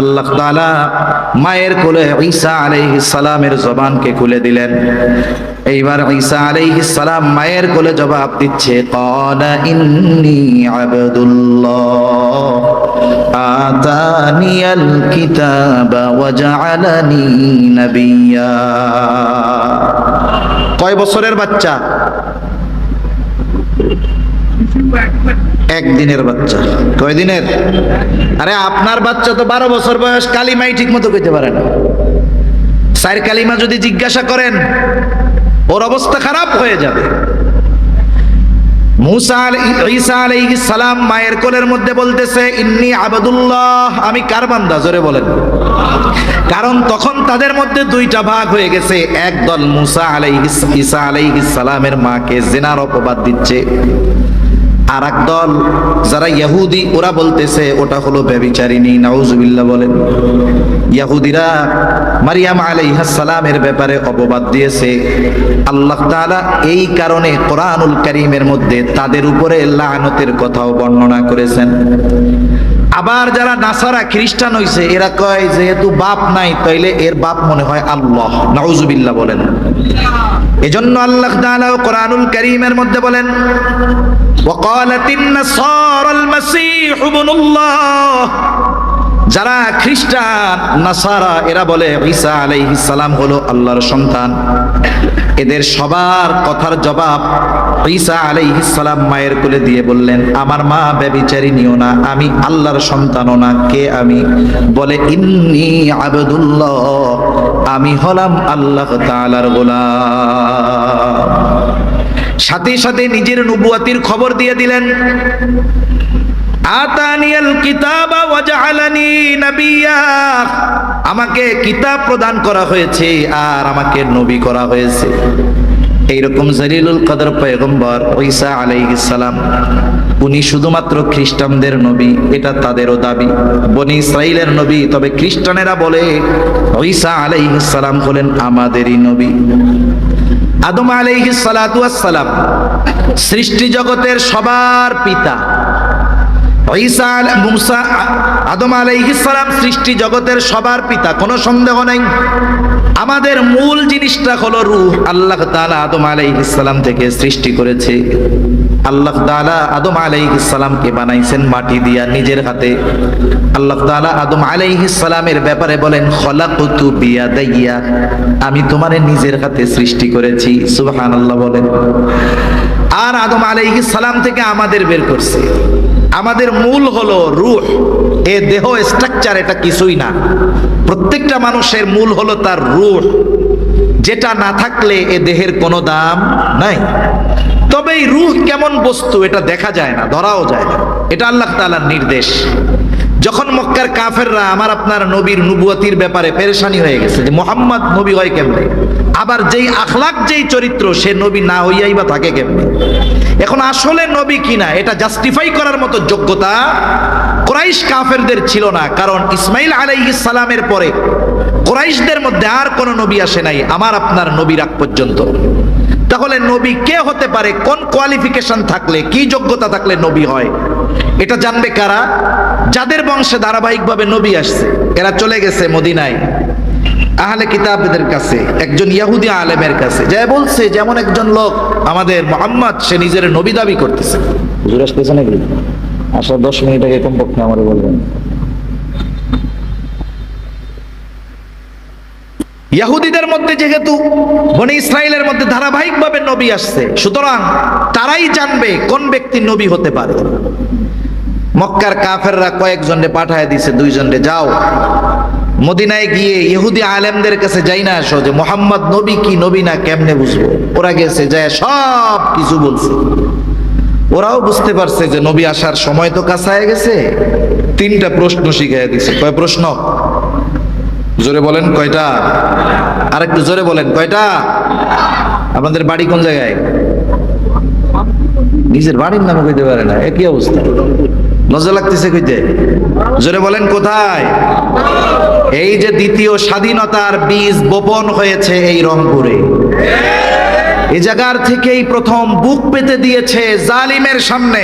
আল্লাহ তাআলা মায়ের কোলে ঈসা আলাইহিস সালামের জবানকে খুলে দিলেন। এইবার ঈসা আলাইহিস সালাম মায়ের কোলে জবাব দিচ্ছে, ক্বালা ইন্নী আবদুল্লাহ, আতানিয়াল কিতাবা ওয়া জাআলানি নাবিয়্যা কয় বছরের বাচ্চা? একদিনের বাচ্চা। কয় দিনের আরে আপনার বাচ্চা তো বারো বছর বয়স, কালিমাই ঠিক মতো কইতে পারে না। সাইর কালিমা যদি জিজ্ঞাসা করেন, ওর অবস্থা খারাপ হয়ে যাবে। আলাই- সালাম মায়ের কোলের মধ্যে বলতেছে, ইন্নি আবাদুল্লাহ আমি কার বান্দা? জোরে বলেন। কারণ তখন তাদের মধ্যে দুইটা ভাগ হয়ে গেছে। একদল মুসা আলাই ঈসা আলাইহিস সালামের মাকে জেনার অপবাদ দিচ্ছে। আর এক দল যারা ইয়াহুদি, ওরা বলতেছে, ওটা হলো ব্যবিচারিণী নাউজুবিল্লা বলেন। ইয়াহুদিরা মারিয়াম সালামের ব্যাপারে অপবাদ দিয়েছে। আল্লাহ তাআলা এই কারণে কোরআনুল করিমের মধ্যে তাদের উপরে লানতের কথাও বর্ণনা করেছেন। আবার যারা নাসারা খ্রিস্টান হইছে এরা কয় যেহেতু বাপ নাই তাইলে এর বাপ মনে হয় আল্লাহ নাউজুবিল্লাহ বলেন এজন্য আল্লাহ তাআলা কোরআনুল কারীমের মধ্যে বলেন وقالت النصارى المسيح ابن الله যারা খ্রিস্টান, নাসারা, এরা বলে ঈসা আলাইহিস সালাম হলো আল্লাহর সন্তান। এদের সবার কথার জবাব ঈসা আলাইহিস সালাম মায়ের কোলে দিয়ে বললেন, আমার মা ব্যভিচারিণীও না, আমি আল্লাহর সন্তানও না, কে আমি? বলে, ইন্নি আবদুল্লাহ, আমি হলাম আল্লাহ তাআলার গোলাম। সাথে সাথে নিজের নবুয়াতির খবর দিয়ে দিলেন। আতানিয়াল কিতাবা আমাকে কিতাব প্রদান করা হয়েছে আর আমাকে নবী করা হয়েছে। এইরকম জলিলুল কদর পয়গম্বর ঈসা আলাইহিস সালাম, উনি শুধুমাত্র খ্রিস্টানদের নবী, এটা তাদেরও দাবি। বনি ইসরাইলের নবী, তবে খ্রিস্টানেরা বলে, ঈসা আলাইহিস সালাম হলেন আমাদেরই নবী। আদম আলাইহিস সালাতু সালাম সৃষ্টি জগতের সবার পিতা। ঈসা মুসা, আদম সালাম সৃষ্টি জগতের সবার পিতা, কোনো সন্দেহ নাই। আমাদের মূল জিনিসটা হলো রুহ, আল্লাহ তালা আদম সালাম থেকে সৃষ্টি করেছে। আল্লাহ তাআলা আদম আলাইহিস সালামকে বানাইছেন মাটি দিয়া নিজের হাতে। আল্লাহ তাআলা আদম আলাইহিস সালামের ব্যাপারে বলেন, খলাকতু বিয়াদাইয়া আমি তোমারে নিজের হাতে সৃষ্টি করেছি। সুবহানাল্লাহ বলেন। আর আদম আলাইহিস সালাম থেকে আমাদের বের করছে। আমাদের মূল হলো রূহ। এ দেহ স্ট্রাকচার এটা কিছুই না। প্রত্যেকটা মানুষের মূল হলো তার রূহ। যেটা না থাকলে এ দেহের কোনো দাম নাই। তবে এই রূহ কেমন বস্তু এটা দেখা যায় না, ধরাও যায় না। এটা আল্লাহ তাআলার নির্দেশ। যখন মক্কার কাফেররা আমার আপনার নবীর নুবুয়াতির ব্যাপারে পেরেশানি হয়ে গেছে যে মোহাম্মদ নবী হয় কেমনে? আবার যেই আখলাক, যেই চরিত্র, সে নবী না হইয়াই বা থাকে কেমনে? এখন আসলে নবী কিনা এটা জাস্টিফাই করার মতো যোগ্যতা কোরাইশ কাফেরদের ছিল না, কারণ ইসমাইল আলাইহিস সালামের পরে কোরাইশদের মধ্যে আর কোনো নবী আসে নাই, আমার আপনার নবীর আগ পর্যন্ত। তাহলে নবী কে হতে পারে? কোন কোয়ালিফিকেশন থাকলে? কি যোগ্যতা থাকলে নবী হয়? এটা জানবে কারা? যাদের বংশে ধারাবাহিকভাবে নবী আসছে। এরা চলে গেছে মদিনায়। আহলে কিতাবদের কাছে, একজন ইয়াহুদি আলেমের কাছে। যা বলছে, যেমন একজন লোক, আমাদের মোহাম্মদ, সে নিজের নবী দাবি করতেছে। আসার দশ মিনিট আগে কমপক্ষে আমার বলবেন। ইয়াহুদিদের মধ্যে যেহেতু বনি ইসরায়েলের মধ্যে ধারাবাহিকভাবে নবী আসছে, সুতরাং তারাই জানবে কোন ব্যক্তি নবী হতে পারে। মক্কার কাফেররা কয়েকজনরে পাঠায় দিছে, দুইজনরে যাও। মদিনায় গিয়ে ইহুদি আলেমদের কাছে যাই না আসো যে, মোহাম্মদ নবী কি নবী না কেমনে বুঝব? ওরা গেছে, যায়, সব কিছু বলছে। ওরাও বুঝতে পারছে যে, নবী আসার সময় তো কাছায় গেছে। তিনটা প্রশ্ন শিখাই দিছে। কয় প্রশ্ন? জোরে বলেন কয়টা? আর একটু জোরে বলেন, কয়টা? আপনাদের বাড়ি কোন জায়গায়? নিজের বাড়ির নামে কইতে পারে না, একই অবস্থা। লজ্জা লাগতেছে কইতে। জোরে বলেন কোথায়? এই যে দ্বিতীয় স্বাধীনতার বীজ বপন হয়েছে এই রংপুরে। এ জায়গার থেকেই প্রথম বুক পেতে দিয়েছে জালিমের সামনে।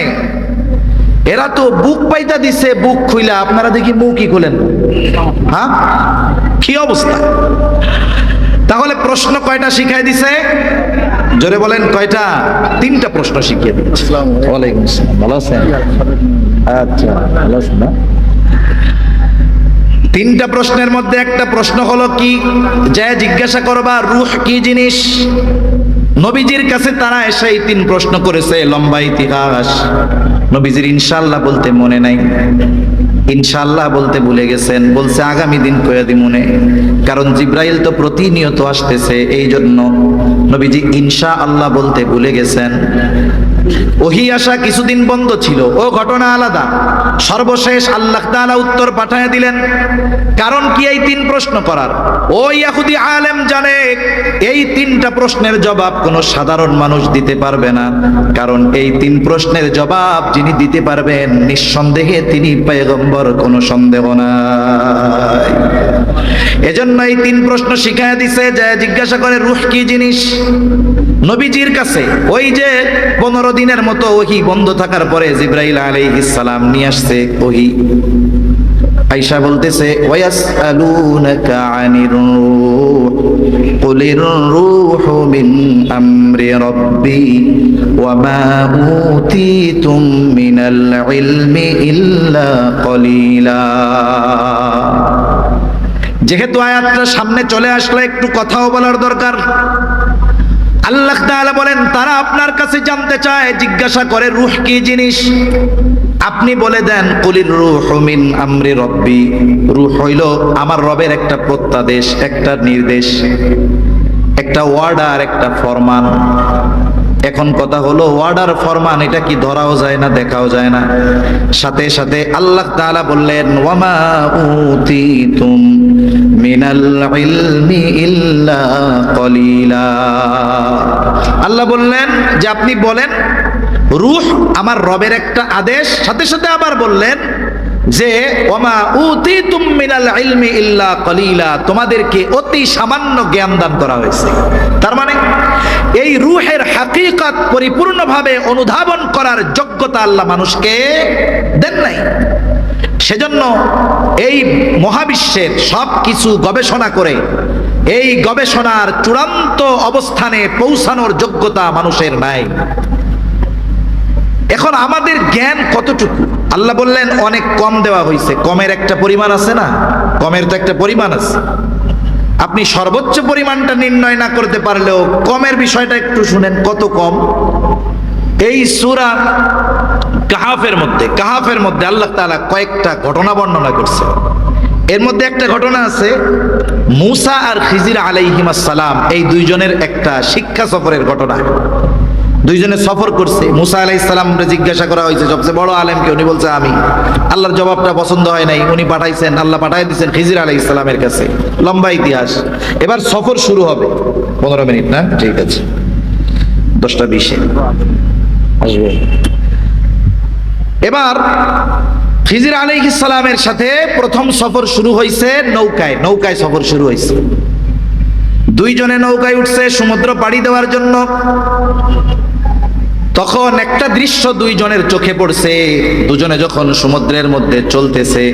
এরা তো বুক পাইতা দিছে বুক খুইলা আপনারা দেখি মুখই খুলেন। হ্যাঁ? কি অবস্থা? তাহলে প্রশ্ন কয়টা শিখাই দিছে? জোরে বলেন কয়টা? তিনটা প্রশ্ন শিখিয়ে দিচ্ছে। ওয়ালাইকুম আসসালাম। ভালো আছেন? আচ্ছা ভালো আছেন না? তিনটা প্রশ্নের মধ্যে একটা প্রশ্ন হলো কি? যে জিজ্ঞাসা করবা রুহ কি জিনিস? নবীজির কাছে তারা এসে এই তিন প্রশ্ন করেছে লম্বা ইতিহাস। নবীজির ইনশাল্লাহ বলতে মনে নাই। ইনশাল্লাহ বলতে ভুলে গেছেন। বলছে, আগামী দিন কয়াদি মনে। কারণ জিব্রাইল তো প্রতিনিয়ত আসতেছে এই জন্য নবীজি ইনশা আল্লাহ বলতে ভুলে গেছেন। ওহি আসা কিছুদিন বন্ধ ছিল। ও ঘটনা আলাদা। সর্বশেষ আল্লাহ তাআলা উত্তর পাঠায় দিলেন, কারণ কি এই তিন প্রশ্ন করার? ও ইয়াহুদি আলেম জানে, এই তিনটা প্রশ্নের জবাব কোনো সাধারণ মানুষ দিতে পারবে না। কারণ এই তিন প্রশ্নের জবাব যিনি দিতে পারবেন, নিঃসন্দেহে তিনি পয়গম্বর, কোনো সন্দেহ নাই। এজন্য এই তিন প্রশ্ন শিখায় দিছে, যে জিজ্ঞাসা করে রুহ কি জিনিস? নবীজির কাছে ওই যে পনেরো দিনের মতো ওহি বন্ধ থাকার পরে জিব্রাইল আলাইহিস সালাম নিয়ে আসছে ওহি। আইসা বলতেছে ওয়াসআলুনাকা আনির রূহ, কুলির রূহু মিন আমরি রাব্বি, ওয়া মা উতিতুম মিনাল ইলমি ইল্লা কলিলা। যেহেতু আয়াতটা সামনে চলে আসলে একটু কথাও বলার দরকার। আল্লাহ তাআলা বলেন, তারা আপনার কাছে জানতে চায়, জিজ্ঞাসা করে, রূহ কি জিনিস? আপনি বলে দেন কুলির রূহ মিন আমরি রব্বি। রূহ হইল আমার রবের একটা প্রত্যাদেশ, একটা নির্দেশ, একটা ওয়ার্ডার, একটা ফরমান। এখন কথা হলো, ওয়ার্ডার, ফরমান, এটা কি ধরাও যায় না, দেখাও যায় না। সাথে সাথে আল্লাহ তাআলা বললেন ওয়ামা উতিতুম কলিলা। আল্লাহ বললেন যে আপনি বলেন, রুহ আমার রবের একটা আদেশ, সাথে সাথে আবার বললেন যে, ওমা উতিতুম মিনাল ইলমি ইল্লা কলিলা, তোমাদেরকে অতি সামান্য জ্ঞান দান করা হয়েছে। তার মানে এই রুহের হাকিকত পরিপূর্ণভাবে অনুধাবন করার যোগ্যতা আল্লাহ মানুষকে দেন নাই। সেজন্য এই মহাবিশ্বের সব কিছু গবেষণা করে, এই গবেষণার চূড়ান্ত অবস্থানে পৌঁছানোর যোগ্যতা মানুষের নাই। এখন আমাদের জ্ঞান কতটুকু? আল্লাহ বললেন, অনেক কম দেওয়া হয়েছে কমের একটা পরিমাণ আছে না? কমের তো একটা পরিমাণ আছে। আপনি সর্বোচ্চ পরিমাণটা নির্ণয় না করতে পারলেও কমের বিষয়টা একটু শুনেন, কত কম? এই সুরা কাহাফের মধ্যে কাহাফের মধ্যে আল্লাহ তাআলা কয়েকটা ঘটনা বর্ণনা করছে। এর মধ্যে একটা ঘটনা আছে, মুসা আর খিজির সালাম এই দুইজনের একটা শিক্ষা সফরের ঘটনা। দুইজনে সফর করছে, মুসা আলাই জিজ্ঞাসা করা হয়েছে, সবচেয়ে বড় আলেমকে উনি বলছে, আমি। আল্লাহর জবাবটা পছন্দ হয় নাই, উনি পাঠাইছেন, আল্লাহ পাঠাই দিয়েছেন খিজির আলাই ইসলামের কাছে। লম্বা ইতিহাস। এবার সফর শুরু হবে। পনেরো মিনিট না? ঠিক আছে। দশটা বিশে। আসবে। এবার খিজির আলী ইসলামের সাথে প্রথম সফর শুরু হয়েছে নৌকায়। নৌকায় সফর শুরু হয়েছে দুইজনে নৌকায় উঠছে, সমুদ্র পাড়ি দেওয়ার জন্য। তখন একটা দৃশ্য দুইজনের চোখে পড়ছে। দুজনে যখন সমুদ্রের মধ্যে চলতেছে,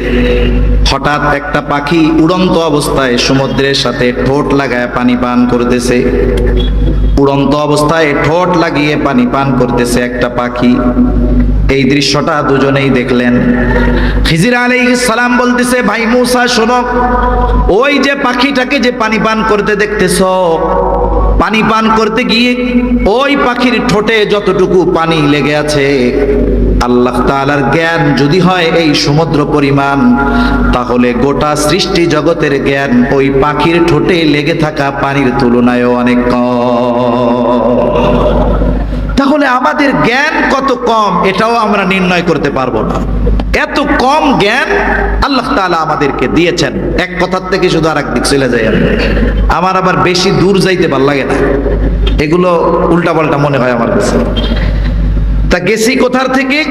হঠাৎ একটা পাখি উড়ন্ত অবস্থায় সমুদ্রের সাথে ঠোঁট লাগায় পানি পান করতেছে। উড়ন্ত অবস্থায় ঠোঁট লাগিয়ে পানি পান করতেছে একটা পাখি। এই দৃশ্যটা দুজনেই দেখলেন। খিজির আলী সালাম বলতেছে, ভাই মুসা, শোনো, ওই যে পাখিটাকে যে পানি পান করতে দেখতেছ পানি পান করতে গিয়ে ওই পাখির ঠোঁটে যতটুকু পানি লেগে আছে, আল্লাহ তালার জ্ঞান যদি হয় এই সমুদ্র পরিমাণ, তাহলে গোটা সৃষ্টি জগতের জ্ঞান ওই পাখির ঠোঁটে লেগে থাকা পানির তুলনায় অনেক কম। তাহলে আমাদের জ্ঞান কত কম, এটাও আমরা নির্ণয় করতে পারব না। এত কম জ্ঞান আল্লাহ তাআলা আমাদেরকে দিয়েছেন। এক কথার থেকে শুধু আর একদিক চলে আমি। আমার আবার বেশি দূর যাইতে ভালো লাগে না। এগুলো উল্টাপাল্টা মনে হয় আমার কাছে। তা গেছি কোথার থেকে?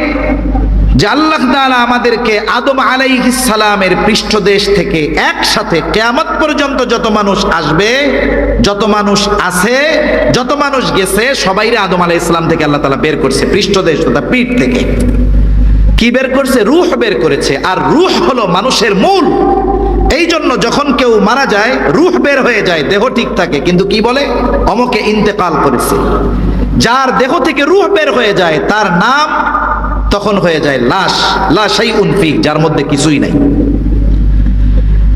যে আল্লাহ তাআলা আমাদেরকে আদম আলাইহিস সালামের পৃষ্ঠদেশ থেকে একসাথে কেয়ামত পর্যন্ত যত মানুষ আসবে যত মানুষ আছে, যত মানুষ গেছে, সবাইরে আদম আলাইহিস সালাম থেকে আল্লাহ তাআলা বের করছে, পৃষ্ঠদেশ তথা পিঠ থেকে। কি বের করছে? রুহ বের করেছে। আর রুহ হলো মানুষের মূল। এই জন্য যখন কেউ মারা যায়, রুহ বের হয়ে যায়, দেহ ঠিক থাকে। কিন্তু কি বলে? অমকে ইন্তেকাল করেছে। যার দেহ থেকে রুহ বের হয়ে যায়, তার নাম তখন হয়ে যায় লাশ। লাশাই উনফিক যার মধ্যে কিছুই নাই।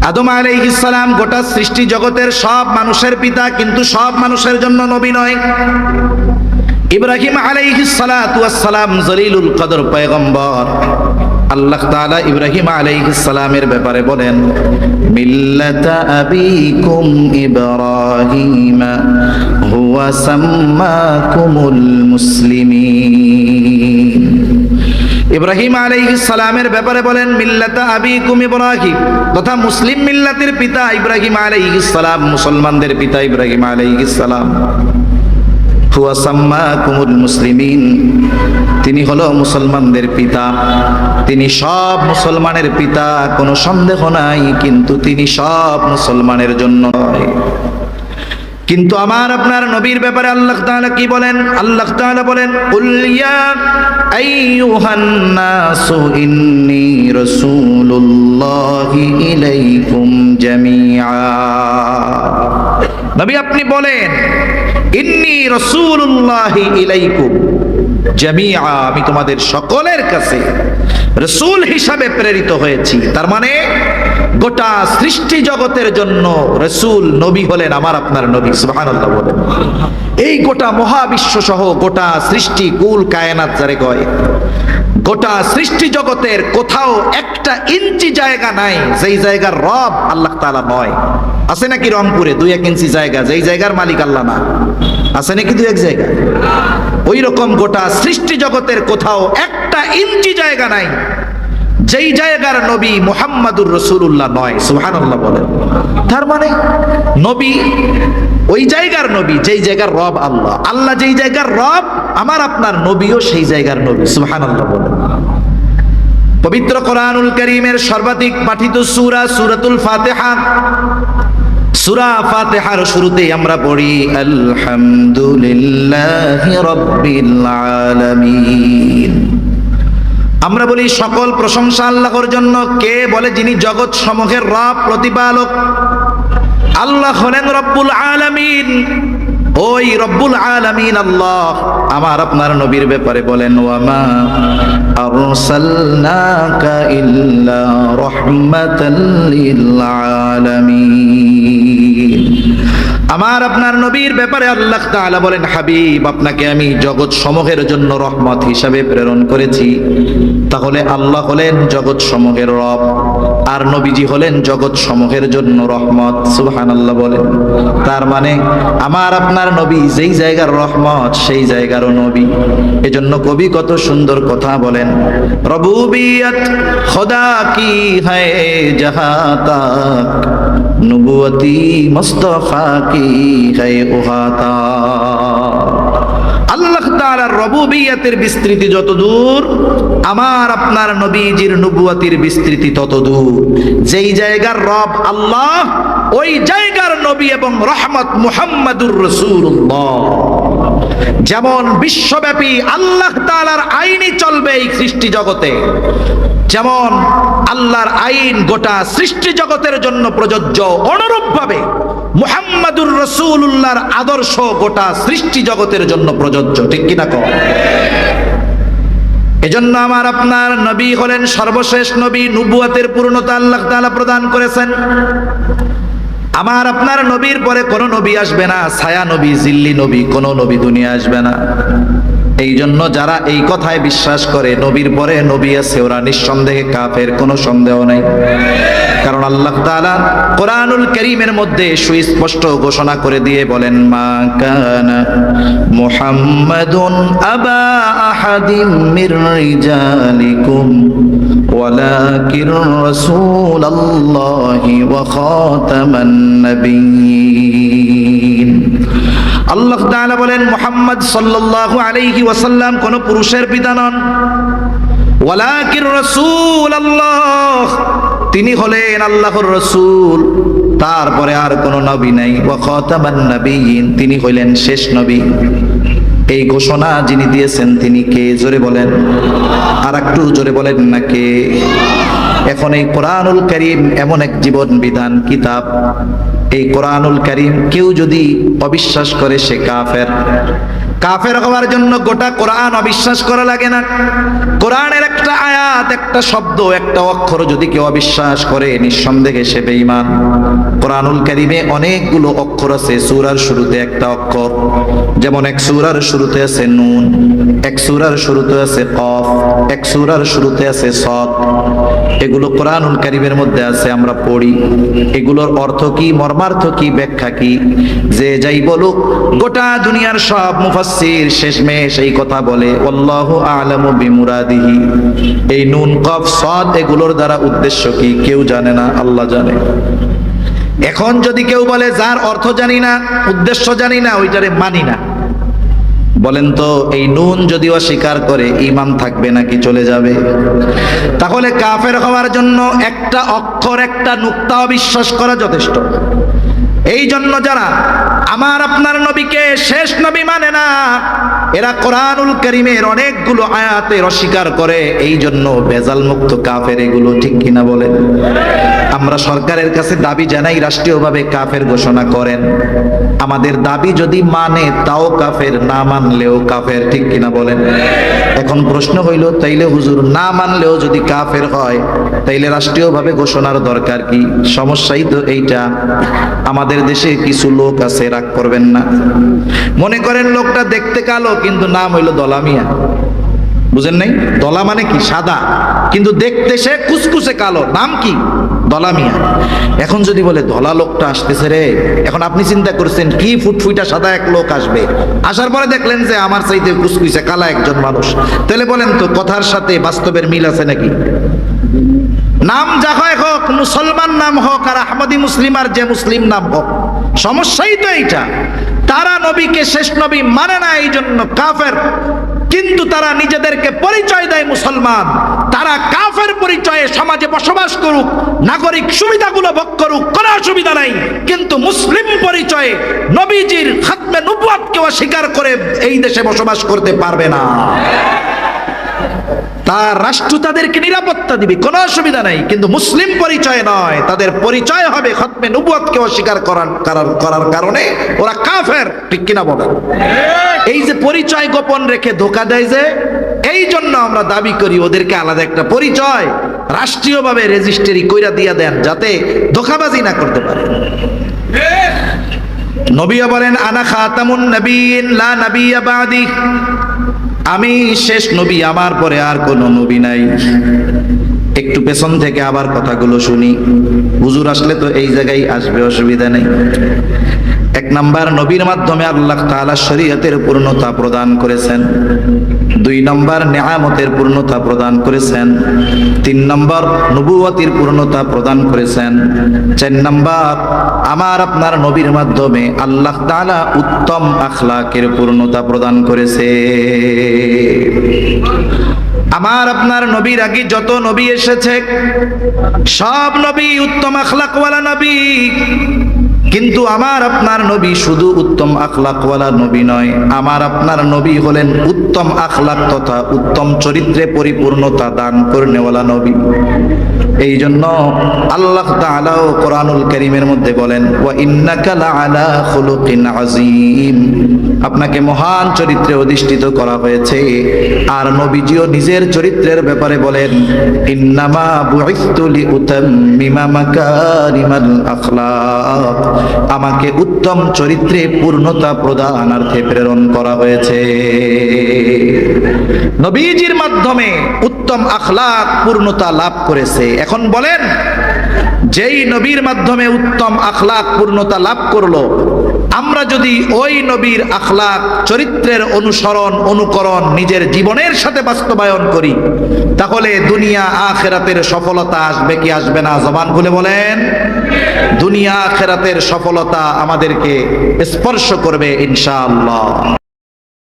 আদম আলাইহিস সালাম গোটা সৃষ্টি জগতের সব মানুষের পিতা, কিন্তু সব মানুষের জন্য নবী নয়। ইব্রাহিম আলাইহিস সালাতু ওয়াস সালাম জলিলুল কদর পয়গম্বর। আল্লাহ তাআলা ইব্রাহিম আলাইহিস সালামের ব্যাপারে বলেন, মিল্লাতা আবিকুম ইব্রাহিম, হুয়া সাম্মাকুমুল মুসলিমিন। ইব্রাহিম আলাইহিস সালামের ব্যাপারে বলেন, মিল্লাতা আবিকুম ইব্রাহিম। তথা মুসলিম মিল্লাতের পিতা ইব্রাহিম আলাইহিস সালাম, মুসলমানদের পিতা ইব্রাহিম আলাইহিস সালাম। মুসলিমিন। তিনি হলো মুসলমানদের পিতা। তিনি সব মুসলমানের পিতা, কোনো সন্দেহ নাই, কিন্তু তিনি সব মুসলমানের জন্য। নয় কিন্তু আমার আপনার নবীর ব্যাপারে আল্লাহ তাআলা কি বলেন? আল্লাহ তাআলা বলেন কুল ইয়া আইয়ুহান নাসু ইন্নী রাসূলুল্লাহি ইলাইকুম জামিআ। নবী আপনি বলেন, ইন্নী রাসূলুল্লাহি ইলাইকুম জামিআ, আমি তোমাদের সকলের কাছে রসুল হিসাবে প্রেরিত হয়েছি। তার মানে গোটা সৃষ্টি জগতের জন্য রসুল নবী হলেন আমার আপনার নবী, সুবহানাল্লাহ বলেন। এই গোটা মহাবিশ্ব সহ গোটা সৃষ্টি কুল কায়নাত যারে কয়, গোটা সৃষ্টি জগতের কোথাও একটা ইঞ্চি জায়গা নাই, যেই জায়গার রব আল্লাহ তাআলা নয়। আছে নাকি রংপুরে দুই এক ইঞ্চি জায়গা, যেই জায়গার মালিক আল্লাহ না? আছে নাকি দুই এক জায়গা? ওই রকম গোটা সৃষ্টি জগতের কোথাও একটা ইঞ্চি জায়গা নাই যেই জায়গার নবী মোহাম্মদুর রসুল্লাহ নয় সুহানুল্লাহ বলেন। তার মানে নবী, ওই জায়গার নবী, যেই জায়গার রব আল্লাহ। আল্লাহ যেই জায়গার রব, আমার আপনার নবীও সেই জায়গার নবী সুহানুল্লাহ বলেন। পবিত্র কোরআনুল করিমের সর্বাধিক পাঠিত সুরা, সূরাতুল ফাতেহা। সুরা ফাতেহার শুরুতেই আমরা পড়ি, আলহামদুলিল্লাহি রাব্বিল আলামিন। আমরা বলি সকল প্রশংসা আল্লাহর জন্য। কে বলে? যিনি জগৎ সমূহের রব, প্রতিপালক। আল্লাহ হলেন রব্বুল আলামিন। ওই রব্বুল আলামিন আল্লাহ। আমার আপনার নবীর ব্যাপারে বলেন, ওয়ামা আরসালনাকা ইল্লা রাহমাতাল লিল আলামিন। আমার আপনার নবীর ব্যাপারে আল্লাহ তাআলা বলেন, হাবিব, আপনাকে আমি জগৎ সমূহের জন্য রহমত হিসাবে প্রেরণ করেছি। তাহলে আল্লাহ হলেন জগৎ সমূহের রব, আর নবীজি হলেন জগৎ সমূহের জন্য রহমত, সুবহানাল্লাহ বলেন। তার মানে আমার আপনার নবী যেই জায়গার রহমত, সেই জায়গারও নবী। এজন্য কবি কত সুন্দর কথা বলেন, রবুবিয়ত খোদা কি হ্যায় জাহাঁ তাক নবুয়তি মুস্তফা কি হ্যায় উহাতা আল্লাহ তাআলার রবুবিয়তের বিস্তৃতি যত দূর, আমার আপনার নবীজির নবুয়তির বিস্তৃতি তত দূর। যেই জায়গার রব আল্লাহ, ওই জায়গার নবী এবং রহমত মুহাম্মাদুর রাসূলুল্লাহ। যেমন বিশ্বব্যাপী আল্লাহ তাআলার আইনই চলবে এই সৃষ্টি জগতে যেমন আল্লাহর আইন গোটা সৃষ্টি জগতের জন্য প্রযোজ্য, অনুরূপভাবে মুহাম্মাদুর রসুল্লাহর আদর্শ গোটা সৃষ্টি জগতের জন্য প্রযোজ্য। ঠিক কিনা কম এজন্য আমার আপনার নবী হলেন সর্বশেষ নবী, নুবুয়াতের পূর্ণতা আল্লাহ তাআলা প্রদান করেছেন। আমার আপনার নবীর পরে কোন নবী আসবে না, ছায়া নবী, জিল্লি নবী, কোন নবী দুনিয়া আসবে না। এই জন্য যারা এই কথায় বিশ্বাস করে, নবীর পরে নবী আছে, ওরা নিঃসন্দেহে কাফের, কোনো সন্দেহ নাই। কারণ আল্লাহ তালা কোরআনুল করিমের মধ্যে সুস্পষ্ট ঘোষণা করে দিয়ে বলেন, মা কান মুহাম্মাদুন আবা আহাদিম মির রিজালিকুম, ওয়ালাকিন রাসূলুল্লাহি ওয়া খাতামান আল্লাহ তাআলা বলেন, মুহাম্মদ সাল্লাল্লাহু আলাইহি ওয়াসাল্লাম কোন পুরুষের পিতা নন। ওয়ালাকির রাসূল আল্লাহ তিনি হলেন আল্লাহর রসুল। তারপরে আর কোন নবী নাই। ওয়া খাতামান নবীন তিনি হলেন শেষ নবী। এই ঘোষণা যিনি দিয়েছেন, তিনি কে? জোরে বলেন। আর একটু জোরে বলেন না কে? এখন এই কোরআনুল করিম এমন এক জীবন বিধান, কিতাব। এই কোরআনুল করিম কেউ যদি অবিশ্বাস করে সে কাফের। কাফের হওয়ার জন্য গোটা কোরআন অবিশ্বাস করা লাগে না। কোরআনের একটা আয়াত, একটা শব্দ, একটা অক্ষর যদি কেউ অবিশ্বাস করে, নিঃসন্দেহে সে বেঈমান। কোরআনুল কারিমে অনেকগুলো অক্ষর আছে, সূরার শুরুতে একটা অক্ষর, যেমন এক সূরার শুরুতে আছে নুন, এক সূরার শুরুতে আছে কফ, এক সূরার শুরুতে আছে সদ এগুলো কোরআনুল কারিমের মধ্যে আছে, আমরা পড়ি। এগুলোর অর্থ কি, মর্মার্থ কি, ব্যাখ্যা কি? যে যাই বলুক, গোটা দুনিয়ার সব মুফাসসির শেষমেশ এই কথা বলে, আল্লাহু আ'লামু বিমুরাদিহি। এই নুন, কফ সদ এগুলোর দ্বারা উদ্দেশ্য কি? কেউ জানে না, আল্লাহ জানে। এখন যদি কেউ বলে, যার অর্থ জানি না, উদ্দেশ্য জানি না, ওইটারে মানি না। বলেন তো, এই নুন যদি অস্বীকার করে ইমান থাকবে নাকি চলে যাবে? তাহলে কাফের হওয়ার জন্য একটা অক্ষর, একটা নুক্তা অবিশ্বাস করা যথেষ্ট। এই জন্য যারা আমার আপনার নবীকে শেষ নবী মানে না, এরা কোরআনুল করিমের অনেকগুলো আয়াতের অস্বীকার করে এই জন্য বেজাল মুক্ত কাফের এগুলো ঠিক কিনা বলেন? আমরা সরকারের কাছে দাবি জানাই, রাষ্ট্রীয়ভাবে কাফের ঘোষণা করেন। আমাদের দাবি যদি মানে তাও কাফের, না মানলেও কাফের, ঠিক কিনা বলেন? এখন প্রশ্ন হইল, তাইলে হুজুর, না মানলেও যদি কাফের হয়, তাইলে রাষ্ট্রীয়ভাবে ঘোষণার দরকার কি? সমস্যাই তো এইটা। আমাদের দেশে কিছু লোক আছে, রাগ করবেন না। মনে করেন লোকটা দেখতে কালো, কিন্তু নাম হইল দলামিয়া বুঝেন নাই? দলা মানে কি? সাদা। কিন্তু দেখতে সে কুসকুসে কালো। নাম কি? দলামিয়া এখন যদি বলে ধলা লোকটা আসতেছে রে। এখন আপনি চিন্তা করছেন, কি ফুটফুইটা সাদা এক লোক আসবে? আসার পরে দেখলেন যে, আমার চাইতে কুসকুসে কালা একজন মানুষ। তাহলে বলেন তো, কথার সাথে বাস্তবের মিল আছে নাকি? নাম যা হয় হোক, মুসলমান নাম হোক আর আহমদি মুসলিম আর যে মুসলিম নাম হোক, সমস্যাই তো এইটা। তারা নবীকে শেষ নবী মানে না এই জন্য কাফের। কিন্তু তারা নিজেদেরকে পরিচয় দেয় মুসলমান। তারা কাফের পরিচয়ে সমাজে বসবাস করুক, নাগরিক সুবিধাগুলো ভোগ করুক, কোনো অসুবিধা নাই। কিন্তু মুসলিম পরিচয়ে নবীজির খাতমে নুবুয়াতকে অস্বীকার করে এই দেশে বসবাস করতে পারবে না। তার রাষ্ট্র তাদেরকে নিরাপত্তা দিবে, কোনো অসুবিধা নাই। কিন্তু মুসলিম পরিচয় নয়, তাদের পরিচয় হবে খতমে নবুয়াতকে অস্বীকার করার করার কারণে ওরা কাফের, ঠিক কিনা বলেন? এই যে পরিচয় গোপন রেখে ধোকা দেয় যে, এই জন্য আমরা দাবি করি ওদেরকে আলাদা একটা পরিচয়, রাষ্ট্রীয়ভাবে রেজিস্ট্রি কইরা দিয়া দেন, যাতে ধোকাবাজি না করতে পারে। নবীও বলেন, আনা খাতামুন নবীন, লা নবিয়্যা বাদি। আমি শেষ নবী, আমার পরে আর কোন নবী নাই। একটু পেছন থেকে আবার কথাগুলো শুনি। হুজুর আসলে তো এই জায়গায় আসবে, অসুবিধা নেই। এক নাম্বার নবীর মাধ্যমে আল্লাহ তাআলা শরীয়তের পূর্ণতা প্রদান করেছেন। দুই নম্বর নেয়ামতের পূর্ণতা প্রদান করেছেন। তিন নম্বর নবুয়তির পূর্ণতা প্রদান করেছেন। চার নম্বর আমার আপনার নবীর মাধ্যমে আল্লাহ তাআলা উত্তম আখলাকের পূর্ণতা প্রদান করেছে। আমার আপনার নবীর আগে যত নবী এসেছে, সব নবী উত্তম আখলাকওয়ালা নবী। কিন্তু আমার আপনার নবী শুধু উত্তম আখলাকওয়ালা নবী নয়, আমার আপনার নবী হলেন উত্তম আখলাক তথা উত্তম চরিত্রে পরিপূর্ণতা দান করনেওয়ালা নবী। এই জন্য আল্লাহ তাআলাও কোরআনুল কারীমের মধ্যে বলেন, ওয়া ইন্নাকা আপনাকে মহান চরিত্রে অধিষ্ঠিত করা হয়েছে। আর নবীজিও নিজের চরিত্রের ব্যাপারে বলেন, ইন্নামা বুইসতু লিউতাম্মিমা মাকারিমাল আখলাক। আমাকে উত্তম চরিত্রে পূর্ণতা প্রদানার্থে প্রেরণ করা হয়েছে। নবীজির মাধ্যমে উত্তম আখলাক পূর্ণতা লাভ করেছে। এখন বলেন যেই নবীর মাধ্যমে উত্তম আখলাক পূর্ণতা লাভ করল, আমরা যদি ওই নবীর আখলাক, চরিত্রের অনুসরণ, অনুকরণ নিজের জীবনের সাথে বাস্তবায়ন করি, তাহলে দুনিয়া আখেরাতের সফলতা আসবে কি আসবে না, জবান খুলে বলেন। দুনিয়া আখেরাতের সফলতা আমাদেরকে স্পর্শ করবে ইনশাআল্লাহ।